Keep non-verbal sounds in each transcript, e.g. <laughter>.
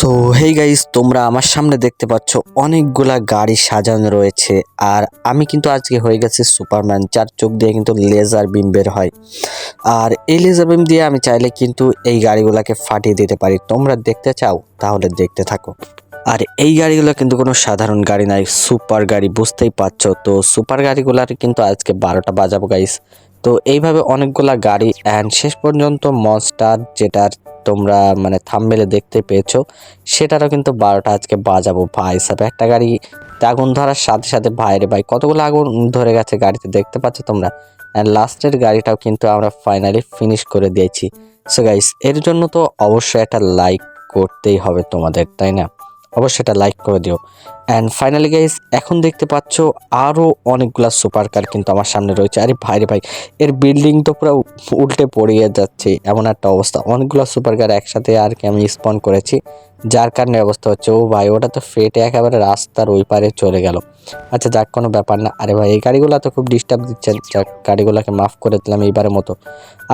So hey guys তোমরা আমার সামনে দেখতে পাচ্ছ অনেকগুলা গাড়ি সাজানো রয়েছে। আর আমি কিন্তু আজকে হয়ে গেছি সুপারম্যান চার চোখ দিয়ে কিন্তু লেজার বিম বের হয়। আর এই লেজার বিম দিয়ে আমি চাইলে কিন্তু এই গাড়িগুলোকে ফাটিয়ে দিতে পারি। তোমরা দেখতে চাও, তাহলে দেখতে থাকো। আর এই গাড়িগুলো কিন্তু কোনো সাধারণ গাড়ি নাই সুপার গাড়ি, বুঝতেই পারছ। তো সুপার গাড়িগুলার কিন্তু আজকে বারোটা বাজাবো গাইস তো এইভাবে অনেকগুলা গাড়ি অ্যান্ড শেষ পর্যন্ত মনস্টার যেটার তোমরা মানে থামমেলে দেখতে পেয়েছ, সেটারও কিন্তু বারোটা আজকে বাজাবো ভাই। সাহেব একটা গাড়ি আগুন ধরার সাথে সাথে ভাইরে ভাই, কতগুলো আগুন ধরে গেছে গাড়িতে দেখতে পাচ্ছ তোমরা? অ্যান্ড লাস্টের গাড়িটাও কিন্তু আমরা ফাইনালি ফিনিশ করে দিয়েছি। সো গাইস এর জন্য তো অবশ্যই একটা লাইক করতেই হবে তোমাদের, তাই না? অবশ্যই এটা লাইক করে দিও। অ্যান্ড ফাইনালি গাইস এখন দেখতে পাচ্ছ আরও অনেকগুলো সুপার কার কিন্তু আমার সামনে রয়েছে। আরে ভাই রে ভাই, এর বিল্ডিং তো পুরো উল্টে পড়িয়ে যাচ্ছে, এমন একটা অবস্থা। অনেকগুলো সুপার কার একসাথে আর কি আমি স্পন করেছি, যার কারণে অবস্থা হচ্ছে, ও ভাই, ওটা তো ফেটে একেবারে রাস্তার ওই পারে চলে গেল। আচ্ছা যাক, কোনো ব্যাপার না। আরে ভাই, এই গাড়িগুলো তো খুব ডিস্টার্ব দিচ্ছে। যাক, গাড়িগুলোকে মাফ করে দিলাম এইবারের মতো।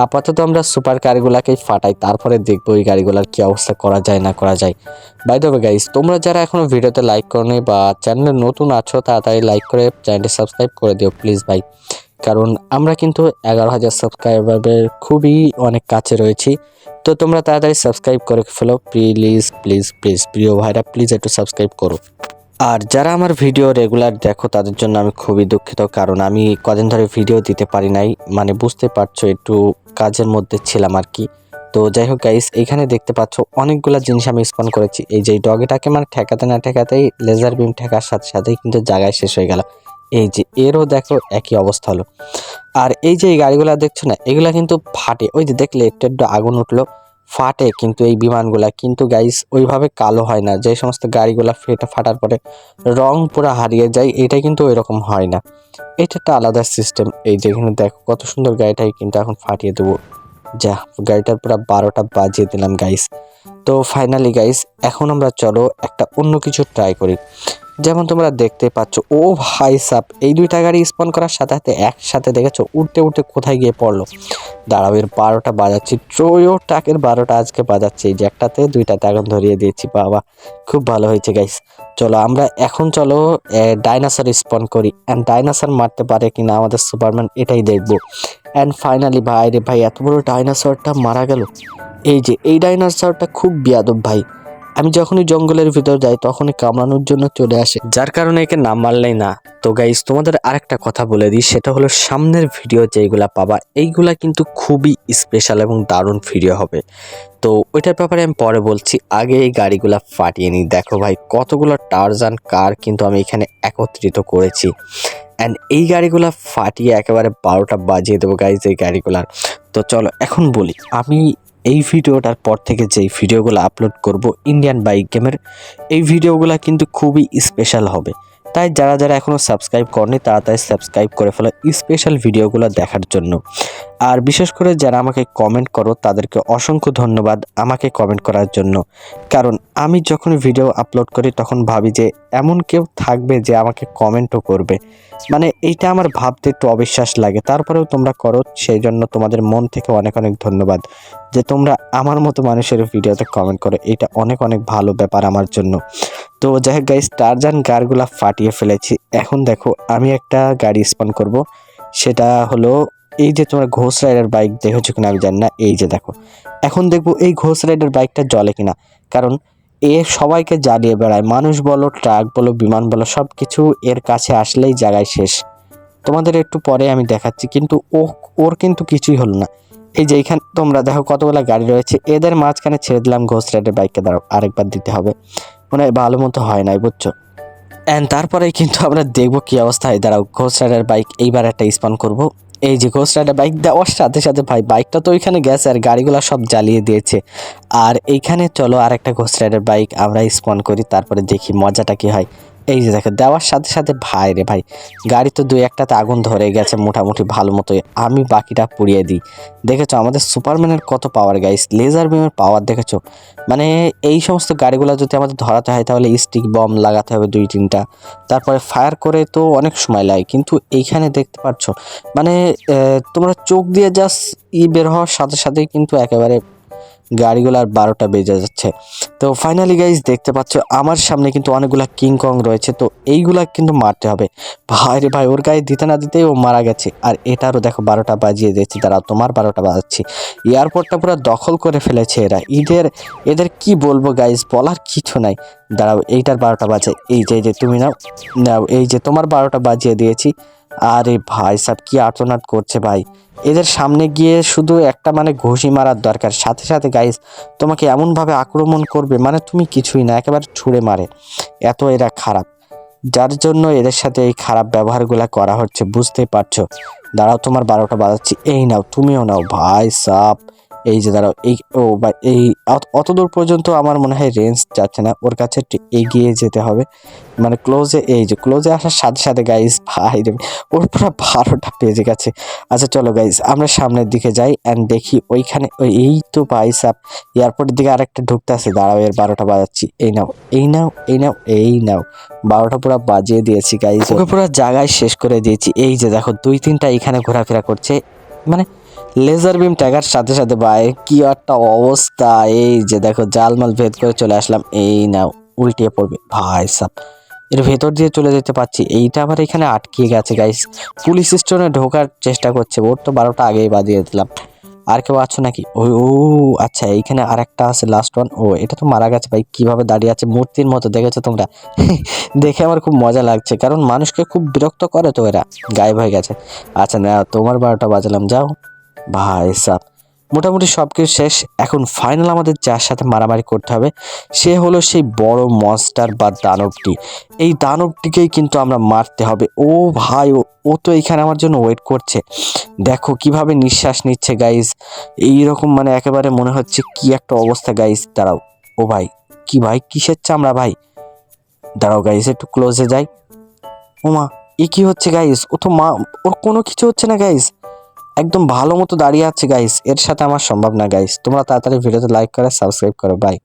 আপাতত আমরা সুপার কারগুলোকেই ফাটাই, তারপরে দেখব ওই গাড়িগুলোর কী অবস্থা করা যায়, না করা যায়। বাই দেবে গাইস তোমরা যারা এখনও ভিডিওতে লাইক করনি বা চ্যানেলে নতুন আছো তাড়াতাড়ি লাইক করে চ্যানেলটি সাবস্ক্রাইব করে দিও প্লিজ ভাই। কারণ আমরা কিন্তু এগারো হাজার সাবস্ক্রাইবারের খুবই অনেক কাছে রয়েছি। তো তোমরা তাড়াতাড়ি সাবস্ক্রাইব করে ফেলো প্লিজ প্লিজ প্লিজ প্রিয় ভাইরা প্লিজ একটু সাবস্ক্রাইব করো। আর যারা আমার ভিডিও রেগুলার দেখো তাদের জন্য আমি খুবই দুঃখিত কারণ আমি কদিন ধরে ভিডিও দিতে পারি নাই। মানে বুঝতে পারছ একটু কাজের মধ্যে ছিলাম আর কি। তো যাই হোক গাইস এইখানে দেখতে পাচ্ছ অনেকগুলা জিনিস আমি স্পন করেছি। এই যে ডগেটাকে মানে ঠেকাতে না ঠেকাতেই লেজার বিম ঠেকার সাথে সাথেই কিন্তু জায়গায় শেষ হয়ে গেল। এই যে এরও দেখো একই অবস্থা হলো। আর এই যে এই গাড়িগুলো দেখছ না, এগুলা কিন্তু ফাটে। ওই যে দেখলে একটু একটু আগুন উঠল। ফাটে কিন্তু এই বিমানগুলা। কিন্তু গাইস ওইভাবে কালো হয় না। যে সমস্ত গাড়িগুলা ফেটে ফাটার পরে রং পুরো হারিয়ে যায় এটা কিন্তু ওইরকম হয় না। এটা একটা আলাদা সিস্টেম এই যে এখানে দেখো কত সুন্দর গাড়িটাই কিন্তু এখন ফাটিয়ে দেবো। যা, গাড়িটার পুরো বারোটা বাজিয়ে দিলাম গাইস তো ফাইনালি গাইস এখন আমরা চলো একটা অন্য কিছু ট্রাই করি। যেমন তোমরা দেখতে পাচ্ছ, ও ভাই সাপ এই দুইটা গাড়ি স্পন করার সাথে সাথে একসাথে দেখেছ উঠতে উঠতে কোথায় গিয়ে পড়ল? দাঁড়াও, এর বারোটা বাজাচ্ছি, ট্রোয়ো টাকের বারোটা আজকে বাজাচ্ছি, এই যে একটাতে দুইটাতে আগুন ধরিয়ে দিয়েছি, বাবা, খুব ভালো হয়েছে গাইস চলো, আমরা এখন চলো ডাইনাসর স্পন করি অ্যান্ড ডাইনাসর মারতে পারে কিনা আমাদের সুপারম্যান এটাই দেখব। অ্যান্ড ফাইনালি ভাই রে ভাই, এত বড় ডাইনোসরটা মারা গেল। এই যে, এই ডাইনোসরটা খুব বিয়াদব ভাই। আমি যখনই জঙ্গলের ভিতর যাই, তখনই কামড়ানোর জন্য চলে আসে। যার কারণে একে নাম মারলেই না। তো গাইস তোমাদের আরেকটা কথা বলে দিই, সেটা হলো সামনের ভিডিও যেইগুলা পাবা, এইগুলা কিন্তু খুবই স্পেশাল এবং দারুণ ভিডিও হবে। তো ওইটার ব্যাপারে আমি পরে বলছি, আগে এই গাড়িগুলা ফাটিয়ে নিই। দেখো ভাই, কতগুলো টার্জান কার কিন্তু আমি এখানে একত্রিত করেছি। অ্যান্ড এই গাড়িগুলো ফাটিয়ে একেবারে বারোটা বাজিয়ে দেবো গাইজ এই গাড়িগুলার। তো চলো, এখন বলি, আমি এই ভিডিওটার পর থেকে যেই ভিডিওগুলো আপলোড করব ইন্ডিয়ান বাইক গেমের এই ভিডিওগুলো কিন্তু খুবই স্পেশাল হবে। তাই যারা যারা এখনও সাবস্ক্রাইব করেনি, তাড়াতাড়ি সাবস্ক্রাইব করে ফেলো স্পেশাল ভিডিওগুলো দেখার জন্য। আর বিশেষ করে যারা আমাকে কমেন্ট করো, তাদেরকে অসংখ্য ধন্যবাদ আমাকে কমেন্ট করার জন্য। কারণ আমি যখন ভিডিও আপলোড করি, তখন ভাবি যে এমন কেউ থাকবে যে আমাকে কমেন্টও করবে। মানে এইটা আমার ভাবতে একটু অবিশ্বাস লাগে। তারপরেও তোমরা করো, সেই জন্য তোমাদের মন থেকে অনেক অনেক ধন্যবাদ যে তোমরা আমার মতো মানুষের ভিডিওতে কমেন্ট করো। এটা অনেক অনেক ভালো ব্যাপার আমার জন্য। তো যাই হোক গাইস টারজান গাড়গুলা ফাটিয়ে ফেলেছি। এখন দেখো, আমি একটা গাড়ি স্পন করব। সেটা হলো এই যে তোমরা ঘোষ রাইডার বাইক দেখেছ কিনা আমি জানি না, এই যে দেখো। এখন দেখব এই ঘোষ রাইডার বাইকটা জলে কিনা। কারণ এ সবাইকে জ্বালিয়ে বেড়ায়, মানুষ বলো, ট্রাক বলো, বিমান বলো সব কিছু এর কাছে আসলেই জায়গায় শেষ। তোমাদের একটু পরে আমি দেখাচ্ছি, কিন্তু ও, ওর কিন্তু কিছুই হলো না। এই যে এইখানে তোমরা দেখো কতগুলো গাড়ি রয়েছে, এদের মাঝখানে ছেড়ে দিলাম ঘোষ রাইডার বাইককে, দাঁড়াও, আরেকবার দিতে হবে। মানে ভালো মতো হয় নাই, বুঝছ? অ্যান্ড তারপরেই কিন্তু আমরা দেখব কি অবস্থায়। দাঁড়াও, ঘোষ রাইডার বাইক এইবার একটা স্পন করব। এই যে ঘোষ রাইডার বাইক দেওয়ার সাথে সাথে ভাই বাইকটা তো ওইখানে গেছে আর গাড়িগুলো সব জ্বালিয়ে দিয়েছে। আর এইখানে চলো আর একটা ঘোষ রাইডার বাইক আমরা স্পন করি, তারপরে দেখি মজাটা কি হয়। এই যে দেখো, দেওয়ার সাথে সাথে ভাই রে ভাই, গাড়ি তো দুই একটাতে আগুন ধরে গেছে মোটামুটি ভালো মতোই। আমি বাকিটা পুড়িয়ে দিই। দেখেছ, আমাদের সুপারম্যানের কত পাওয়ার গাইস লেজার বিমের পাওয়ার দেখেছ? মানে এই সমস্ত গাড়িগুলো যদি আমাদের ধরাতে হয়, তাহলে স্টিক বম লাগাতে হবে দুই তিনটা। তারপরে ফায়ার করে তো অনেক সময় লাগে, কিন্তু এইখানে দেখতে পাচ্ছ মানে তোমরা চোখ দিয়ে জাস্ট ই বের হওয়ার সাথে সাথেই কিন্তু একেবারে গাড়িগুলো আর বারোটা বেজে যাচ্ছে। তো ফাইনালি গাইজ দেখতে পাচ্ছ, আমার সামনে কিন্তু অনেকগুলা কিংকং রয়েছে, তো এইগুলা কিন্তু মারতে হবে। ভাই রে ভাই, ওর গায়ে দিতে না দিতেই ও মারা গেছে। আর এটারও দেখো, বারোটা বাজিয়ে দিয়েছি তারা তোমার বারোটা বাজাচ্ছি। এয়ারপোর্টটা পুরো দখল করে ফেলেছে এরা। ঈদের এদের কি বলব গাইজ বলার কিছু নাই। দাঁড়াও, এইটার বারোটা বাজে। এই যে এই যে, তুমি নাও নাও, এই যে তোমার বারোটা বাজিয়ে দিয়েছি। আরে ভাই সাহেব কি আর্তনাদ করছে ভাই? এদের সামনে গিয়ে শুধু একটা মানে ঘুষি মারার দরকার। সাথে সাথে গাইস তোমাকে এমনভাবে আক্রমণ করবে মানে তুমি কিছুই না, একেবারে ছুঁড়ে মারে। এত এরা খারাপ। যার জন্য এদের সাথে এই খারাপ ব্যবহারগুলো করা হচ্ছে বুঝতে পারছ। দাঁড়াও, তোমার বারোটা বাজাচ্ছি। এই নাও, তুমিও নাও। ভাই সাপ এই যে দাঁড়াও, এই, ও বা এই অত- দূর পর্যন্ত আমার মনে হয় রেঞ্জ যাচ্ছে না। ওর কাছে একটু এগিয়ে যেতে হবে। মানে ক্লোজে এই যে ক্লোজে আসার সাথে সাথে গাইজ ভাই রে, ওর পুরো বারোটা বেজে গেছে। আচ্ছা চলো গাইজ আমরা সামনের দিকে যাই অ্যান্ড দেখি ওইখানে, ওই, এই তো ভাই সাপ এয়ারপোর্টের দিকে আরেকটা ঢুকতে আছে দাঁড়াও, এর বারোটা বাজাচ্ছি। এই নাও এই নাও এই নাও এই নাও। বারোটা পুরো বাজিয়ে দিয়েছি গাইজ ওকে পুরো জায়গায় শেষ করে দিয়েছি। এই যে দেখো, দুই তিনটা এখানে ঘোরাফেরা করছে। মানে লেজার বিম ট্যাগার সাথে সাথে ভাই, কি একটা অবস্থা। এই যে দেখো, জালমাল ভেদ করে চলে আসলাম। এই না উল্টিয়ে পড়বে। ভাই সাপ এর ভেতর দিয়ে চলে যেতে পারছি। এইটা আবার এখানে আটকে গেছে গাইস পুলিশ স্টেশনে ঢোকার চেষ্টা করছে। ওর তো বারোটা আগেই বাদিয়ে দিলাম। আর কেউ আছো নাকি? ও ও আচ্ছা এইখানে আর একটা আছে লাস্ট ওয়ান ও, এটা তো মারা গেছে ভাই। কীভাবে দাঁড়িয়ে আছে? মূর্তির মতো, দেখেছ তোমরা? <laughs> দেখে আমার খুব মজা লাগছে। কারণ মানুষকে খুব বিরক্ত করে তো এরা। গায়েব হয়ে গেছে। আচ্ছা না তোমার বারোটা বাজালাম। যাও। ভাই সাহ মোটামুটি সব কিছু শেষ। এখন ফাইনাল আমাদের যার সাথে মারামারি করতে হবে, সে হলো সেই বড় মনস্টার বা দানবটি। এই দানবটিকেই কিন্তু আমরা মারতে হবে। ও ভাই, ও- তো এখানে আমার জন্য ওয়েট করছে। দেখো কীভাবে নিঃশ্বাস নিচ্ছে গাইজ এইরকম মানে একেবারে মনে হচ্ছে কি একটা অবস্থা গাইজ দাঁড়াও। ও ভাই, কি ভাই? কিসের চামড়া ভাই? দাঁড়াও গাইজ একটু ক্লোজে যাই। ও মা, এ কি হচ্ছে গাইজ ও তো মা, ওর কোনো কিছু হচ্ছে না গাইজ একদম ভালো মতো দাঁড়িয়ে আছে গাইস এর সাথে আমার সম্ভব না গাইস তোমরা তাড়াতাড়ি ভিডিওতে লাইক করে সাবস্ক্রাইব করো বাই